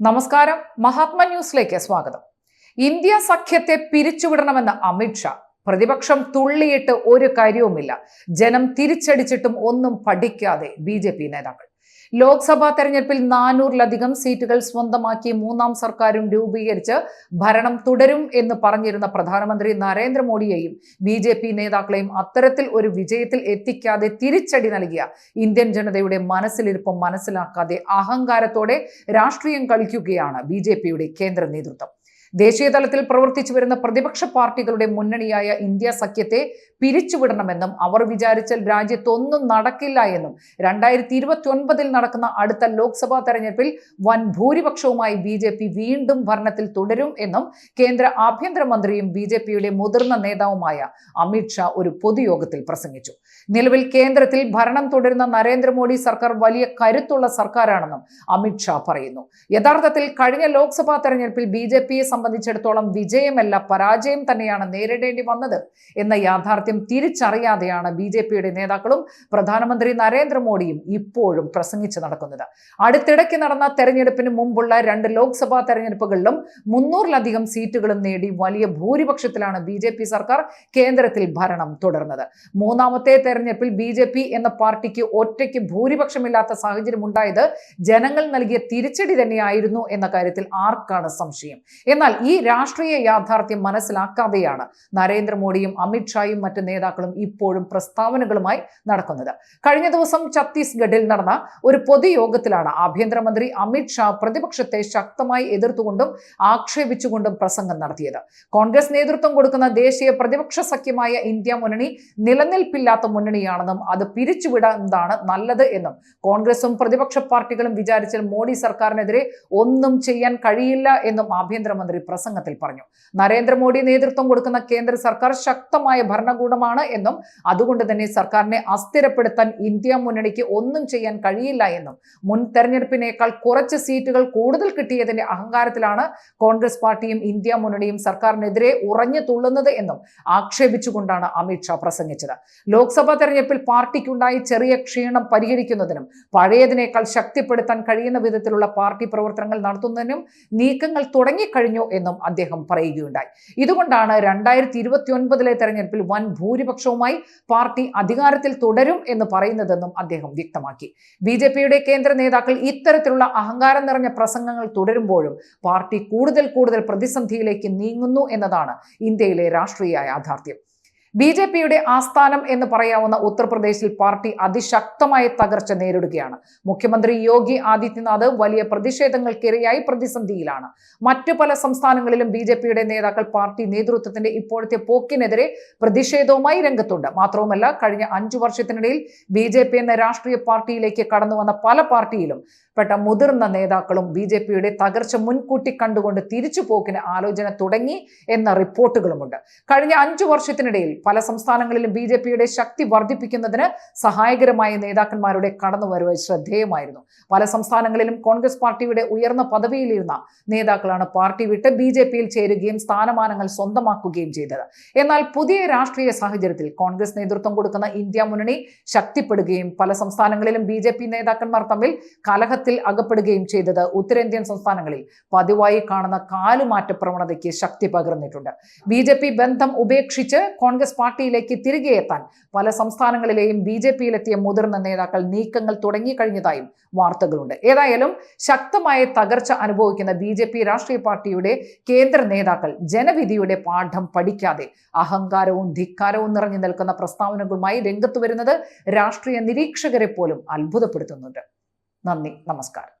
നമസ്കാരം. മഹാത്മ ന്യൂസിലേക്ക് സ്വാഗതം. ഇന്ത്യ സഖ്യത്തെ പിരിച്ചുവിടണമെന്ന് അമിത്ഷാ പ്രതിപക്ഷം തുള്ളിയിട്ട് ഒരു കാര്യവുമില്ല. ജനം തിരിച്ചടിച്ചിട്ടും ഒന്നും പഠിക്കാതെ ബി നേതാക്കൾ. ലോക്സഭാ തെരഞ്ഞെടുപ്പിൽ നാനൂറിലധികം സീറ്റുകൾ സ്വന്തമാക്കി മൂന്നാം സർക്കാരും രൂപീകരിച്ച് ഭരണം തുടരും എന്ന് പറഞ്ഞിരുന്ന പ്രധാനമന്ത്രി നരേന്ദ്രമോദിയെയും ബി ജെ പി നേതാക്കളെയും അത്തരത്തിൽ ഒരു വിജയത്തിൽ എത്തിക്കാതെ തിരിച്ചടി നൽകിയ ഇന്ത്യൻ ജനതയുടെ മനസ്സിലിരുപ്പം മനസ്സിലാക്കാതെ അഹങ്കാരത്തോടെ രാഷ്ട്രീയം കളിക്കുകയാണ് ബി കേന്ദ്ര നേതൃത്വം. ദേശീയ തലത്തിൽ പ്രവർത്തിച്ചു വരുന്ന പ്രതിപക്ഷ പാർട്ടികളുടെ മുന്നണിയായ ഇന്ത്യ സഖ്യത്തെ പിരിച്ചുവിടണമെന്നും അവർ വിചാരിച്ചാൽ രാജ്യത്തൊന്നും നടക്കില്ല എന്നും രണ്ടായിരത്തി ഇരുപത്തി ഒൻപതിൽ നടക്കുന്ന അടുത്ത ലോക്സഭാ തെരഞ്ഞെടുപ്പിൽ വൻ ഭൂരിപക്ഷവുമായി ബി ജെ പി വീണ്ടും ഭരണത്തിൽ തുടരും എന്നും കേന്ദ്ര ആഭ്യന്തരമന്ത്രിയും ബി ജെ പിയുടെ മുതിർന്ന നേതാവുമായ അമിത് ഷാ ഒരു പൊതുയോഗത്തിൽ പ്രസംഗിച്ചു. നിലവിൽ കേന്ദ്രത്തിൽ ഭരണം തുടരുന്ന നരേന്ദ്രമോദി സർക്കാർ വലിയ കരുത്തുള്ള സർക്കാരാണെന്നും അമിത് ഷാ പറയുന്നു. യഥാർത്ഥത്തിൽ കഴിഞ്ഞ ലോക്സഭാ തെരഞ്ഞെടുപ്പിൽ ബി ജെ പിയെ സംബന്ധിച്ചിടത്തോളം വിജയമല്ല പരാജയം തന്നെയാണ് നേരിടേണ്ടി വന്നത് എന്ന യാഥാർത്ഥ്യം തിരിച്ചറിയാതെയാണ് ബി ജെ പിയുടെ നേതാക്കളും പ്രധാനമന്ത്രി നരേന്ദ്രമോദിയും ഇപ്പോഴും പ്രസംഗിച്ചു നടക്കുന്നത്. അടുത്തിടയ്ക്ക് നടന്ന തെരഞ്ഞെടുപ്പിന് മുമ്പുള്ള രണ്ട് ലോക്സഭാ തെരഞ്ഞെടുപ്പുകളിലും മുന്നൂറിലധികം സീറ്റുകളും നേടി വലിയ ഭൂരിപക്ഷത്തിലാണ് ബി ജെ പി സർക്കാർ കേന്ദ്രത്തിൽ ഭരണം തുടർന്നത്. മൂന്നാമത്തെ തെരഞ്ഞെടുപ്പിൽ ബി ജെ പി എന്ന പാർട്ടിക്ക് ഒറ്റയ്ക്ക് ഭൂരിപക്ഷമില്ലാത്ത സാഹചര്യം ഉണ്ടായത് ജനങ്ങൾ നൽകിയ തിരിച്ചടി തന്നെയായിരുന്നു എന്ന കാര്യത്തിൽ ആർക്കാണ് സംശയം? എന്നാൽ ഈ രാഷ്ട്രീയ യാഥാർത്ഥ്യം മനസ്സിലാക്കാതെയാണ് നരേന്ദ്രമോദിയും അമിത്ഷായും മറ്റ് നേതാക്കളും ഇപ്പോഴും പ്രസ്താവനകളുമായി നടക്കുന്നത്. കഴിഞ്ഞ ദിവസം ഛത്തീസ്ഗഡിൽ നടന്ന ഒരു പൊതുയോഗത്തിലാണ് ആഭ്യന്തരമന്ത്രി അമിത്ഷാ പ്രതിപക്ഷത്തെ ശക്തമായി എതിർത്തുകൊണ്ടും ആക്ഷേപിച്ചുകൊണ്ടും പ്രസംഗം നടത്തിയത്. കോൺഗ്രസ് നേതൃത്വം കൊടുക്കുന്ന ദേശീയ പ്രതിപക്ഷ സഖ്യമായ ഇന്ത്യ മുന്നണി നിലനിൽപ്പില്ലാത്ത മുന്നണിയാണെന്നും അത് പിരിച്ചുവിടുന്നതാണ് നല്ലത് എന്നും കോൺഗ്രസും പ്രതിപക്ഷ പാർട്ടികളും വിചാരിച്ചാൽ മോഡി സർക്കാരിനെതിരെ ഒന്നും ചെയ്യാൻ കഴിയില്ല എന്നും ആഭ്യന്തരമന്ത്രി പ്രസംഗത്തിൽ പറഞ്ഞു. നരേന്ദ്രമോദി നേതൃത്വം കൊടുക്കുന്ന കേന്ദ്ര സർക്കാർ ശക്തമായ ഭരണകൂടമാണ് എന്നും അതുകൊണ്ട് തന്നെ സർക്കാരിനെ അസ്ഥിരപ്പെടുത്താൻ ഇന്ത്യ മുന്നണിക്ക് ഒന്നും ചെയ്യാൻ കഴിയില്ല എന്നും മുൻ തെരഞ്ഞെടുപ്പിനേക്കാൾ കുറച്ച് സീറ്റുകൾ കൂടുതൽ കിട്ടിയതിന്റെ അഹങ്കാരത്തിലാണ് കോൺഗ്രസ് പാർട്ടിയും ഇന്ത്യ മുന്നണിയും സർക്കാരിനെതിരെ ഉറഞ്ഞു തുള്ളുന്നത് എന്നും ആക്ഷേപിച്ചുകൊണ്ടാണ് അമിത് ഷാ പ്രസംഗിച്ചത്. ലോക്സഭാ തെരഞ്ഞെടുപ്പിൽ പാർട്ടിക്കുണ്ടായി ചെറിയ ക്ഷീണം പരിഹരിക്കുന്നതിനും പഴയതിനേക്കാൾ ശക്തിപ്പെടുത്താൻ കഴിയുന്ന വിധത്തിലുള്ള പാർട്ടി പ്രവർത്തനങ്ങൾ നടത്തുന്നതിനും നീക്കങ്ങൾ തുടങ്ങിക്കഴിഞ്ഞു എന്നും അദ്ദേഹം പറയുകയുണ്ടായി. ഇതുകൊണ്ടാണ് രണ്ടായിരത്തി ഇരുപത്തി ഒൻപതിലെ തെരഞ്ഞെടുപ്പിൽ വൻ ഭൂരിപക്ഷവുമായി പാർട്ടി അധികാരത്തിൽ തുടരും എന്ന് പറയുന്നതെന്നും അദ്ദേഹം വ്യക്തമാക്കി. ബി ജെ പിയുടെ കേന്ദ്ര നേതാക്കൾ ഇത്തരത്തിലുള്ള അഹങ്കാരം നിറഞ്ഞ പ്രസംഗങ്ങൾ തുടരുമ്പോഴും പാർട്ടി കൂടുതൽ കൂടുതൽ പ്രതിസന്ധിയിലേക്ക് നീങ്ങുന്നു എന്നതാണ് ഇന്ത്യയിലെ രാഷ്ട്രീയ യാഥാർത്ഥ്യം. ബി ജെ പിയുടെ ആസ്ഥാനം എന്ന് പറയാവുന്ന ഉത്തർപ്രദേശിൽ പാർട്ടി അതിശക്തമായ തകർച്ച നേരിടുകയാണ്. മുഖ്യമന്ത്രി യോഗി ആദിത്യനാഥ് വലിയ പ്രതിഷേധങ്ങൾക്കിരയായി പ്രതിസന്ധിയിലാണ്. മറ്റു പല സംസ്ഥാനങ്ങളിലും ബി നേതാക്കൾ പാർട്ടി നേതൃത്വത്തിന്റെ ഇപ്പോഴത്തെ പോക്കിനെതിരെ പ്രതിഷേധവുമായി രംഗത്തുണ്ട്. മാത്രവുമല്ല കഴിഞ്ഞ അഞ്ചു വർഷത്തിനിടയിൽ ബി എന്ന രാഷ്ട്രീയ പാർട്ടിയിലേക്ക് കടന്നു വന്ന പല പാർട്ടിയിലും പെട്ട മുതിർന്ന നേതാക്കളും ബി ജെ പിയുടെ തകർച്ച മുൻകൂട്ടി കണ്ടുകൊണ്ട് തിരിച്ചു പോക്കിന് ആലോചന തുടങ്ങി എന്ന റിപ്പോർട്ടുകളുമുണ്ട്. കഴിഞ്ഞ അഞ്ചു വർഷത്തിനിടയിൽ പല സംസ്ഥാനങ്ങളിലും ബി ജെ പിയുടെ ശക്തി വർദ്ധിപ്പിക്കുന്നതിന് സഹായകരമായ നേതാക്കന്മാരുടെ കടന്നുവരവ് ശ്രദ്ധേയമായിരുന്നു. പല സംസ്ഥാനങ്ങളിലും കോൺഗ്രസ് പാർട്ടിയുടെ ഉയർന്ന പദവിയിലിരുന്ന നേതാക്കളാണ് പാർട്ടി വിട്ട് ബി ജെ പിയിൽ ചേരുകയും സ്ഥാനമാനങ്ങൾ സ്വന്തമാക്കുകയും ചെയ്തത്. എന്നാൽ പുതിയ രാഷ്ട്രീയ സാഹചര്യത്തിൽ കോൺഗ്രസ് നേതൃത്വം കൊടുക്കുന്ന ഇന്ത്യ മുന്നണി ശക്തിപ്പെടുകയും പല സംസ്ഥാനങ്ങളിലും ബി ജെ പി നേതാക്കന്മാർ തമ്മിൽ കലഹത്തിൽ അകപ്പെടുകയും ചെയ്തത് ഉത്തരേന്ത്യൻ സംസ്ഥാനങ്ങളിൽ പതിവായി കാണുന്ന കാലുമാറ്റ പ്രവണതയ്ക്ക് ശക്തി പകർന്നിട്ടുണ്ട്. ബി ബന്ധം ഉപേക്ഷിച്ച് പാർട്ടിയിലേക്ക് തിരികെ എത്താൻ പല സംസ്ഥാനങ്ങളിലെയും ബി ജെ പിയിലെത്തിയ മുതിർന്ന നേതാക്കൾ നീക്കങ്ങൾ തുടങ്ങിക്കഴിഞ്ഞതായും വാർത്തകളുണ്ട്. ഏതായാലും ശക്തമായ തകർച്ച അനുഭവിക്കുന്ന ബി ജെ പി രാഷ്ട്രീയ പാർട്ടിയുടെ കേന്ദ്ര നേതാക്കൾ ജനവിധിയുടെ പാഠം പഠിക്കാതെ അഹങ്കാരവും ധിക്കാരവും നിറഞ്ഞു നിൽക്കുന്ന പ്രസ്താവനകളുമായി രംഗത്ത് വരുന്നത് രാഷ്ട്രീയ നിരീക്ഷകരെ പോലും അത്ഭുതപ്പെടുത്തുന്നുണ്ട്. നന്ദി. നമസ്കാരം.